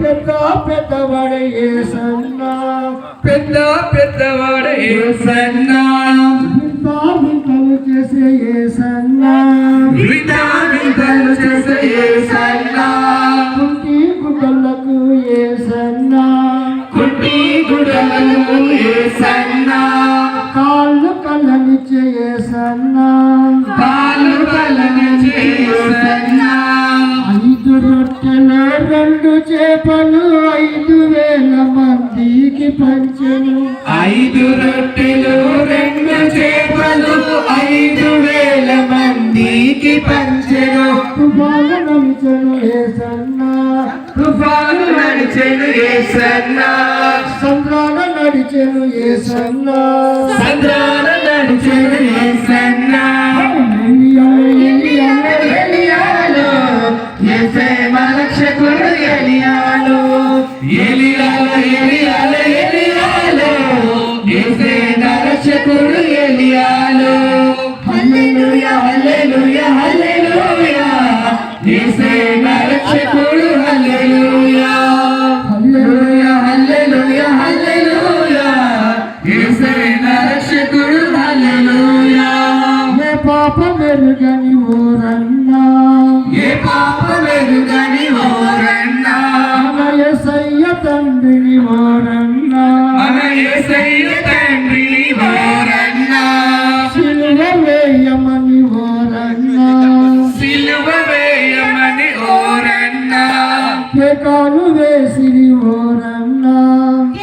పెద్ద పెద్దవాడే యేసన్నా పెద్ద పెద్దవాడ యేసన్నా వింతా వింతలు చేసే యేసన్నా విధానితలు చేసే యేసన్నా కుంటి గుడ్డలకు యేసన్నా కుట్టి గుడలకు యేసన్నా ఐదు రొట్టెలు రెండు చేపలు ఐదు వేల మందికి పంచెను. ఐదు రొట్టెలు రెండు చేపలు ఐదు వేల మందికి పంచెను. తుఫాను నడిచెను యేసన్నా తుఫాను నడిచెను యేసన్నా సంద్రాన నడిచెను యేసన్నా రక్షకుడు ఎలియాలు హల్లెలూయా హల్లెలూయా హల్లెలూయా. యేసే రక్షకుడు హల్లెలూయా. హల్లెలూయా హల్లెలూయా హల్లెలూయా. యేసే రక్షకుడు హల్లెలూయా. ఏ పాప మెరుగని తండ్రిని వారన్నా తండ్రిని వారన్నా సిలువ వేయమని వారన్నా సిలువ వేయమని ఓరన్నా కాలు వేసిరి ఓరన్నా